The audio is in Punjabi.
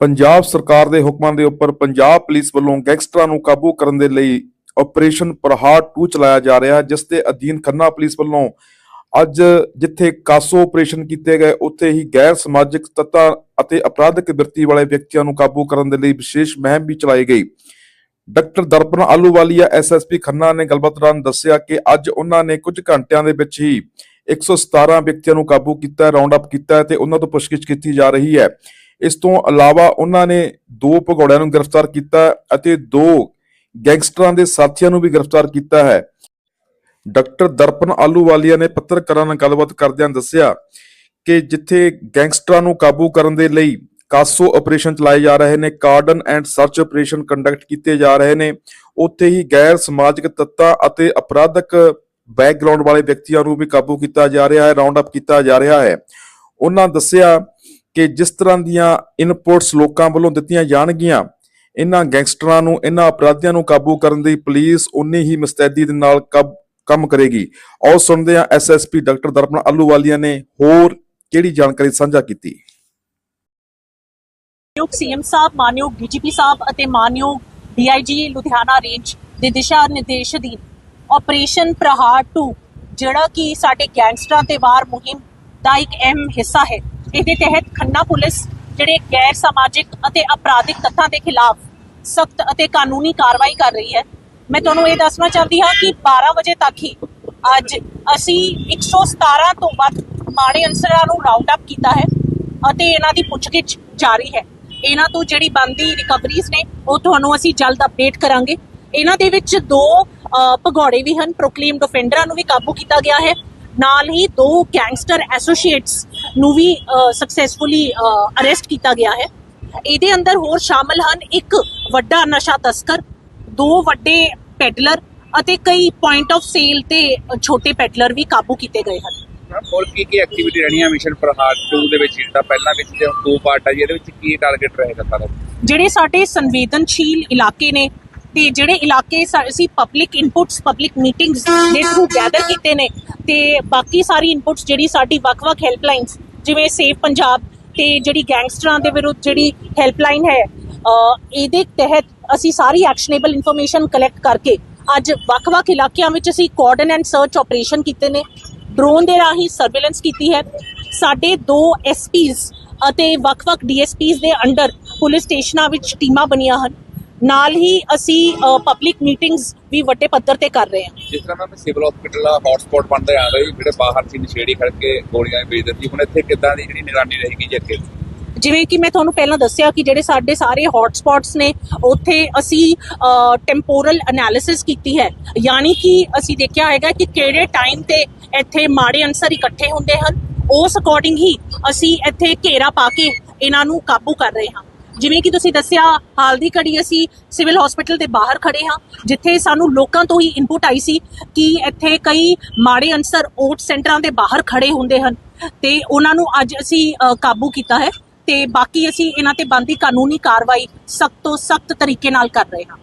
ਪੰਜਾਬ ਸਰਕਾਰ ਦੇ ਹੁਕਮਾਂ ਦੇ ਉੱਪਰ ਪੰਜਾਬ ਪੁਲਿਸ ਵੱਲੋਂ ਗੈਂਗਸਟਰਾਂ ਨੂੰ ਕਾਬੂ ਕਰਨ ਦੇ ਲਈ ਆਪਰੇਸ਼ਨ ਪ੍ਰਹਾਰ 2 ਚਲਾਇਆ ਜਾ ਰਿਹਾ, ਜਿਸ ਦੇ ਅਧੀਨ ਖੰਨਾ ਪੁਲਿਸ ਵੱਲੋਂ ਅੱਜ ਜਿੱਥੇ ਕਾਸੋ ਆਪਰੇਸ਼ਨ ਕੀਤੇ ਗਏ, ਉੱਥੇ ਹੀ ਗੈਰ ਸਮਾਜਿਕ ਤੱਤਾਂ ਅਤੇ ਅਪਰਾਧਿਕ ਵਿਰਤੀ ਵਾਲੇ ਵਿਅਕਤੀਆਂ ਨੂੰ ਕਾਬੂ ਕਰਨ ਦੇ ਲਈ ਵਿਸ਼ੇਸ਼ ਮੁਹਿੰਮ ਵੀ ਚਲਾਈ ਗਈ। ਡਾਕਟਰ ਦਰਪਨ ਆਲੂਵਾਲੀਆ ਐਸਐਸਪੀ ਖੰਨਾ ਨੇ ਗੱਲਬਾਤ ਦੌਰਾਨ ਦੱਸਿਆ ਕਿ ਅੱਜ ਉਹਨਾਂ ਨੇ ਕੁਝ ਘੰਟਿਆਂ ਦੇ ਵਿੱਚ ਹੀ 117 ਵਿਅਕਤੀਆਂ ਨੂੰ ਕਾਬੂ ਕੀਤਾ ਹੈ ਰਾਉਂਡ ਅਪ ਕੀਤਾ ਹੈ ਤੇ ਉਹਨਾਂ ਤੋਂ ਪੁੱਛਗਿੱਛ ਕੀਤੀ ਜਾ ਰਹੀ ਹੈ। ਇਸ ਤੋਂ ਇਲਾਵਾ ਉਹਨਾਂ ਨੇ ਦੋ ਭਗੌੜਿਆਂ ਨੂੰ ਗ੍ਰਿਫਤਾਰ ਕੀਤਾ ਅਤੇ ਦੋ ਗੈਂਗਸਟਰਾਂ ਦੇ ਸਾਥੀਆਂ ਨੂੰ ਵੀ ਗ੍ਰਿਫਤਾਰ ਕੀਤਾ ਹੈ। ਡਾਕਟਰ ਦਰਪਨ ਆਲੂਵਾਲੀਆ ਨੇ ਪੱਤਰਕਾਰਾਂ ਨਾਲ ਗੱਲਬਾਤ ਕਰਦਿਆਂ ਦੱਸਿਆ ਕਿ ਜਿੱਥੇ ਗੈਂਗਸਟਰਾਂ ਨੂੰ ਕਾਬੂ ਕਰਨ ਦੇ ਲਈ ਕਾਸੋ ਆਪਰੇਸ਼ਨ ਚਲਾਏ ਜਾ ਰਹੇ ਨੇ, cordon and search operation conduct ਕੀਤੇ ਜਾ ਰਹੇ ਨੇ, ਉੱਥੇ ਹੀ ਗੈਰ ਸਮਾਜਿਕ ਤੱਤਾਂ ਅਤੇ ਅਪਰਾਧਕ ਬੈਕਗ੍ਰਾਉਂਡ ਵਾਲੇ ਵਿਅਕਤੀਆਂ ਨੂੰ ਵੀ ਕਾਬੂ ਕੀਤਾ ਜਾ ਰਿਹਾ ਹੈ ਰਾਉਂਡ ਅਪ ਕੀਤਾ ਜਾ ਰਿਹਾ ਹੈ। ਉਹਨਾਂ ਦੱਸਿਆ ਕਿ ਜਿਸ ਤਰ੍ਹਾਂ ਦੀਆਂ ਇਨਪੁਟਸ ਲੋਕਾਂ ਵੱਲੋਂ ਦਿੱਤੀਆਂ ਜਾਣਗੀਆਂ, ਇਹਨਾਂ ਗੈਂਗਸਟਰਾਂ ਨੂੰ, ਇਹਨਾਂ ਅਪਰਾਧੀਆਂ ਨੂੰ ਕਾਬੂ ਕਰਨ ਦੀ ਪੁਲਿਸ ਉਨੀ ਹੀ ਮੁਸਤੈਦੀ ਦੇ ਨਾਲ ਕੰਮ ਕਰੇਗੀ। ਆਓ ਸੁਣਦੇ ਹਾਂ ਐਸਐਸਪੀ ਡਾਕਟਰ ਦਰਪਨ ਆਲੂਵਾਲੀਆ ਨੇ ਹੋਰ ਕਿਹੜੀ ਜਾਣਕਾਰੀ ਸਾਂਝਾ ਕੀਤੀ? ਮਾਨਯੋਗ ਸੀਐਮ ਸਾਹਿਬ, ਮਾਨਯੋਗ ਡੀਜੀਪੀ ਸਾਹਿਬ ਅਤੇ ਮਾਨਯੋਗ ਡੀਆਈਜੀ ਲੁਧਿਆਣਾ ਰੇਂਜ ਦੇ ਦਿਸ਼ਾ ਨਿਰਦੇਸ਼ ਅਧੀਨ ਆਪਰੇਸ਼ਨ ਪ੍ਰਹਾਰ 2 ਜਿਹੜਾ ਕਿ ਸਾਡੇ ਗੈਂਗਸਟਰਾਂ ਤੇ ਵਾਰ ਮੁਹਿੰਮ ਦਾ ਇੱਕ ਅਹਿਮ ਹਿੱਸਾ ਹੈ। ਇਹਦੇ ਤਹਿਤ ਖੰਨਾ ਪੁਲਿਸ ਜਿਹੜੇ ਗੈਰ ਸਮਾਜਿਕ ਅਤੇ ਅਪਰਾਧਿਕ ਤੱਤਾਂ ਦੇ ਖਿਲਾਫ ਸਖਤ ਅਤੇ ਕਾਨੂੰਨੀ ਕਾਰਵਾਈ ਕਰ ਰਹੀ ਹੈ। ਮੈਂ ਤੁਹਾਨੂੰ ਇਹ ਦੱਸਣਾ ਚਾਹੁੰਦੀ ਹਾਂ ਕਿ 12 ਵਜੇ ਤੱਕ ਹੀ ਅੱਜ ਅਸੀਂ 117 ਤੋਂ ਵੱਧ ਮਾੜੇ ਅਨਸਰਾਂ ਨੂੰ ਰਾਉਂਡ ਅਪ ਕੀਤਾ ਹੈ ਅਤੇ ਇਹਨਾਂ ਦੀ ਪੁੱਛਗਿੱਛ ਜਾਰੀ ਹੈ। ਇਹਨਾਂ ਤੋਂ ਜਿਹੜੀ ਬੰਦੀ ਰਿਕਵਰੀਜ਼ ਨੇ ਉਹ ਤੁਹਾਨੂੰ ਅਸੀਂ ਜਲਦ ਅਪਡੇਟ ਕਰਾਂਗੇ। ਇਹਨਾਂ ਦੇ ਵਿੱਚ ਦੋ ਅ, ਭਗੌੜੇ ਵੀ ਹਨ ਪ੍ਰੋਕਲੇਮਡ ਅਫੈਂਡਰਾਂ ਨੂੰ ਵੀ ਕਾਬੂ ਕੀਤਾ ਗਿਆ ਹੈ। ਨਾਲ ਹੀ ਦੋ ਗੈਂਗਸਟਰ ਐਸੋਸੀਏਟਸ ਨੂੰ ਵੀ ਸਕਸੈਸਫੁਲੀ ਅਰੈਸਟ ਕੀਤਾ ਗਿਆ ਹੈ। ਇਹਦੇ ਅੰਦਰ ਹੋਰ ਸ਼ਾਮਲ ਹਨ ਇੱਕ ਵੱਡਾ ਨਸ਼ਾ ਤਸਕਰ ਦੋ ਵੱਡੇ ਪੈਡਲਰ ਅਤੇ ਕਈ ਪੁਆਇੰਟ ਆਫ ਸੇਲ ਤੇ ਛੋਟੇ ਪੈਡਲਰ ਵੀ ਕਾਬੂ ਕੀਤੇ ਗਏ ਹਨ। ਹੋਰ ਕੀ ਕੀ ਐਕਟੀਵਿਟੀ ਰਹਿਣੀ ਹੈ ਮਿਸ਼ਨ ਪ੍ਰਹਾਰ 2 ਦੇ ਵਿੱਚ ਜਿਹੜਾ ਪਹਿਲਾਂ ਵਿੱਚ ਤੇ ਦੋ ਪਾਰਟ ਆ ਜੀ ਇਹਦੇ ਵਿੱਚ ਕੀ ਟਾਰਗੇਟ ਰਹੇਗਾ ਸਾਰਾ? ਜਿਹੜੇ ਸਾਡੇ ਸੰਵੇਦਨਸ਼ੀਲ ਇਲਾਕੇ ਨੇ ਤੇ ਜਿਹੜੇ ਇਲਾਕੇ ਅਸੀਂ ਪਬਲਿਕ ਇਨਪੁਟਸ ਪਬਲਿਕ ਮੀਟਿੰਗਸ ਦੇ ਥਰੂ ਗੈਦਰ ਕੀਤੇ ਨੇ ਤੇ ਬਾਕੀ ਸਾਰੀ ਇਨਪੁਟਸ ਜਿਹੜੀ ਸਾਡੀ ਵੱਖ-ਵੱਖ ਹੈਲਪਲਾਈਨਸ ਜਿਵੇਂ ਸੇਫ ਪੰਜਾਬ ਤੇ ਜਿਹੜੀ ਗੈਂਗਸਟਰਾਂ ਦੇ ਵਿਰੁੱਧ ਜਿਹੜੀ ਹੈਲਪਲਾਈਨ ਹੈ ਇਹਦੇ ਤਹਿਤ ਅਸੀਂ ਸਾਰੀ ਐਕਸ਼ਨੇਬਲ ਇਨਫੋਰਮੇਸ਼ਨ ਕਲੈਕਟ ਕਰਕੇ ਅੱਜ ਵੱਖ-ਵੱਖ ਇਲਾਕਿਆਂ ਵਿੱਚ ਅਸੀਂ ਕੋਰਡਨ ਐਂਡ ਸਰਚ ਆਪਰੇਸ਼ਨ ਕੀਤੇ ਨੇ। ਡਰੋਨ ਦੇ ਰਾਹੀਂ ਸਰਵੇਲੈਂਸ ਕੀਤੀ ਹੈ। ਸਾਡੇ ਦੋ ਐਸਪੀਜ਼ ਅਤੇ ਵੱਖ-ਵੱਖ ਡੀਐਸਪੀਜ਼ ਦੇ ਅੰਡਰ ਪੁਲਿਸ ਸਟੇਸ਼ਨਾਂ ਵਿੱਚ ਟੀਮਾਂ ਬਣੀਆਂ ਹਨ। ਨਾਲ ਹੀ ਅਸੀਂ ਪਬਲਿਕ ਮੀਟਿੰਗਸ ਵੀ ਵੱਡੇ ਪੱਧਰ ਤੇ ਕਰ ਰਹੇ ਹਾਂ। ਜਿਸ ਤਰ੍ਹਾਂ ਮੈਂ ਸਿਵਲ ਹਸਪੀਟਲ ਦਾ ਹੌਟਸਪੌਟ ਬਣਦਾ ਜਾ ਰਿਹਾ ਜਿਹੜੇ ਬਾਹਰ ਸੀ ਨਸ਼ੇੜੀ ਖੜ ਕੇ ਗੋਲੀਆਂ ਵੇਚ ਦਿੱਤੀ ਹੁਣ ਇੱਥੇ ਕਿੱਦਾਂ ਦੀ ਜਿਹੜੀ ਨਿਗਰਾਨੀ ਰਹੇਗੀ ਜੀ ਅੱਗੇ? ਜਿਵੇਂ ਕਿ ਮੈਂ ਤੁਹਾਨੂੰ ਪਹਿਲਾਂ ਦੱਸਿਆ ਕਿ ਜਿਹੜੇ ਸਾਡੇ ਸਾਰੇ ਹੌਟ ਸਪੌਟਸ ਨੇ ਉੱਥੇ ਅਸੀਂ ਟੈਂਪੋਰਲ ਐਨਾਲਿਸਿਸ ਕੀਤੀ ਹੈ। ਯਾਨੀ ਕਿ ਅਸੀਂ ਦੇਖਿਆ ਹੈਗਾ ਕਿ ਕਿਹੜੇ ਟਾਈਮ ਤੇ ਇੱਥੇ ਮਾੜੇ ਅਨਸਰ ਇਕੱਠੇ ਹੁੰਦੇ ਹਨ। ਉਸ ਅਕੋਰਡਿੰਗ ਹੀ ਅਸੀਂ ਇੱਥੇ ਘੇਰਾ ਪਾ ਕੇ ਇਹਨਾਂ ਨੂੰ ਕਾਬੂ ਕਰ ਰਹੇ ਹਾਂ। ਜਿਵੇਂ ਕਿ ਤੁਸੀਂ ਦੱਸਿਆ, ਹਾਲ ਦੀ ਘੜੀ ਅਸੀਂ ਸਿਵਲ ਹਸਪੀਟਲ ਦੇ ਬਾਹਰ ਖੜੇ ਹਾਂ, ਜਿੱਥੇ ਸਾਨੂੰ ਲੋਕਾਂ ਤੋਂ ਹੀ ਇਨਪੁਟ ਆਈ ਸੀ ਕਿ ਇੱਥੇ ਕਈ ਮਾੜੇ ਅਨਸਰ ਓਟ ਸੈਂਟਰਾਂ ਦੇ ਬਾਹਰ ਖੜੇ ਹੁੰਦੇ ਹਨ ਤੇ ਉਹਨਾਂ ਨੂੰ ਅੱਜ ਅਸੀਂ ਕਾਬੂ ਕੀਤਾ ਹੈ ਤੇ ਬਾਕੀ ਅਸੀਂ ਇਹਨਾਂ ਤੇ ਬੰਦੀ ਕਾਨੂੰਨੀ ਕਾਰਵਾਈ ਸਖਤ ਤੋਂ ਸਖਤ ਤਰੀਕੇ ਨਾਲ ਕਰ ਰਹੇ ਹਾਂ।